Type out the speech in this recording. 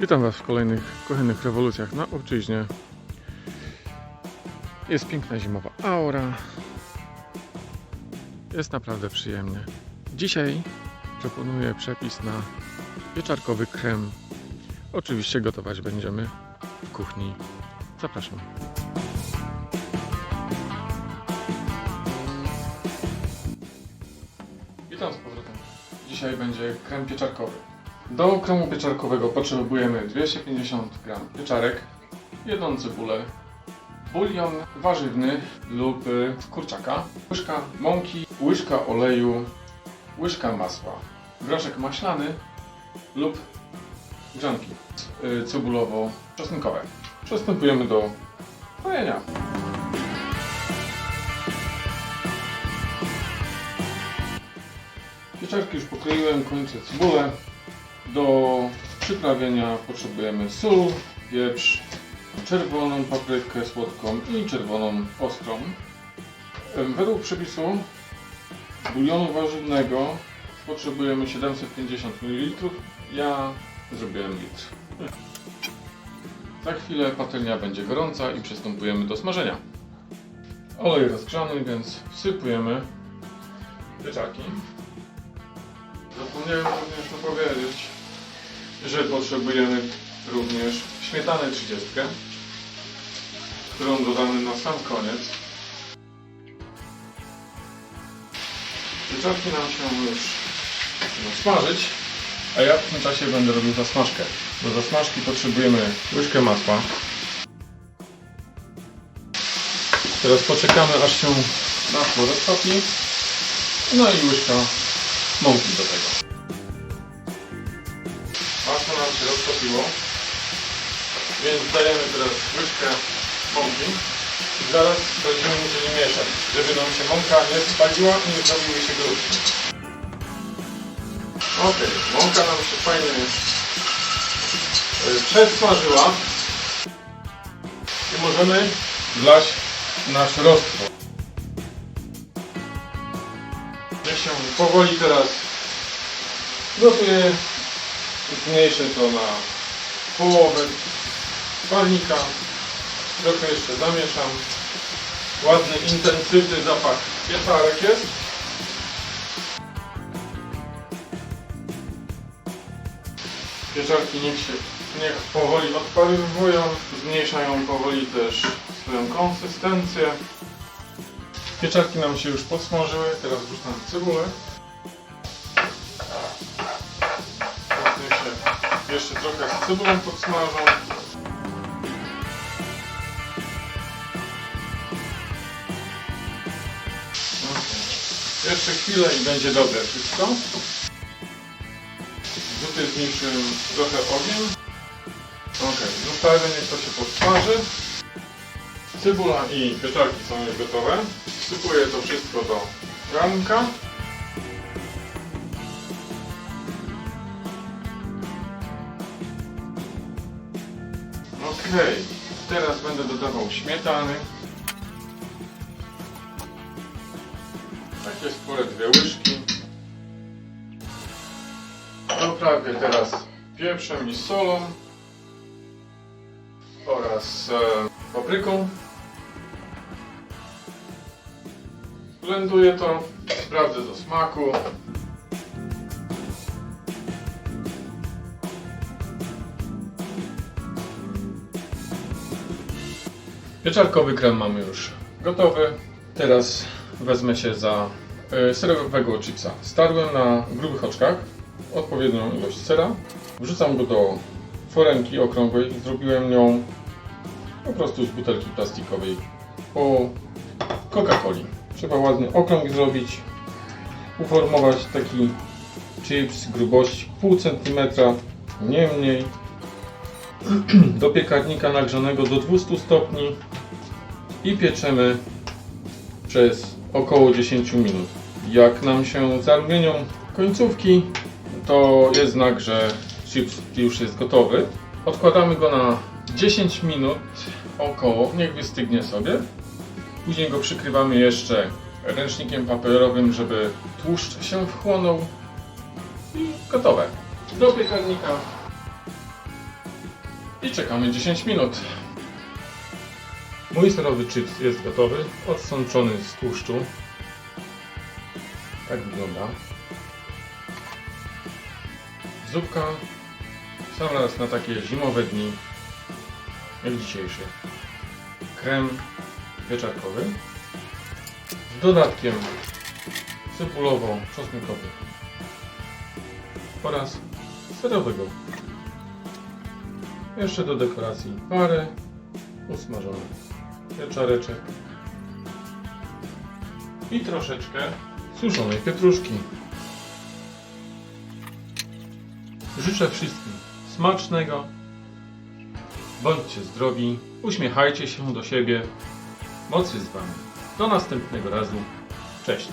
Witam Was w kolejnych kochanych rewolucjach na obczyźnie. Jest piękna zimowa aura. Jest naprawdę przyjemnie. Dzisiaj proponuję przepis na pieczarkowy krem. Oczywiście gotować będziemy w kuchni. Zapraszam. Witam z powrotem. Dzisiaj będzie krem pieczarkowy. Do kremu pieczarkowego potrzebujemy 250 g pieczarek, jedną cebulę, bulion warzywny lub y, kurczaka, łyżka mąki, łyżka oleju, łyżka masła, groszek maślany lub grzanki y, cebulowo-czosnkowe. Przystępujemy do krojenia. Pieczarki już pokroiłem, kończę cebulę. Do przyprawienia potrzebujemy sól, pieprz, czerwoną paprykę słodką i czerwoną ostrą. Według przepisu bulionu warzywnego potrzebujemy 750 ml. Ja zrobiłem litr. Za chwilę patelnia będzie gorąca i przystępujemy do smażenia. Olej rozgrzany, więc wsypujemy pieczarki. Zapomniałem również to powiedzieć, że potrzebujemy również śmietanę 30, którą dodamy na sam koniec. Pieczarki nam się już smażyć, a ja w tym czasie będę robił zasmażkę. Do zasmażki potrzebujemy łyżkę masła. Teraz poczekamy aż się masło roztopi. No i łyżka mąki do tego. Się roztopiło, więc dajemy teraz łyżkę mąki i zaraz będziemy musieli mieszać, żeby nam się mąka nie spaliła i nie zrobiły się grudki. Ok, mąka nam się fajnie e, przesmażyła i możemy wlać nasz roztwór. Niech się powoli teraz gotuje. Zmniejszę to na połowę palnika. Trochę jeszcze zamieszam. Ładny, intensywny zapach pieczarek jest. Pieczarki niech się niech powoli odparowują, zmniejszają powoli też swoją konsystencję. Pieczarki nam się już podsmażyły, teraz wrzucam cebulę. Jeszcze trochę z cebulą podsmażą. Okej. Jeszcze chwilę i będzie dobre wszystko. Tutaj zmniejszyłem trochę ogień. Ok, zostawię niech to się podsmaży. Cebula i pieczarki są już gotowe. Wsypuję to wszystko do garnka. Teraz będę dodawał śmietany. Takie spore dwie łyżki. Doprawię teraz pieprzem i solą oraz e, papryką. Blenduję to, sprawdzę do smaku. Pieczarkowy krem mamy już gotowy. Teraz wezmę się za e, serowego chipsa. Starłem na grubych oczkach odpowiednią ilość sera. Wrzucam go do foremki okrągłej. Zrobiłem nią po prostu z butelki plastikowej po Coca-Coli. Trzeba ładny okrąg zrobić, uformować taki chips grubości pół centymetra, nie mniej. Do piekarnika nagrzanego do 200 stopni i pieczemy przez około 10 minut. Jak nam się zarumienią końcówki, to jest znak, że chips już jest gotowy. Odkładamy go na 10 minut około, niech wystygnie sobie. Później go przykrywamy jeszcze ręcznikiem papierowym, żeby tłuszcz się wchłonął i gotowe. Do piekarnika I czekamy 10 minut. Mój serowy chips jest gotowy, odsączony z tłuszczu. Tak wygląda. Zupka sam raz na takie zimowe dni, jak dzisiejszy. Krem pieczarkowy z dodatkiem cebulowo-czosnkowy oraz serowego. Jeszcze do dekoracji parę usmażonych pieczareczek i troszeczkę suszonej pietruszki. Życzę wszystkim smacznego, bądźcie zdrowi, uśmiechajcie się do siebie, mocy z Wami. Do następnego razu, cześć!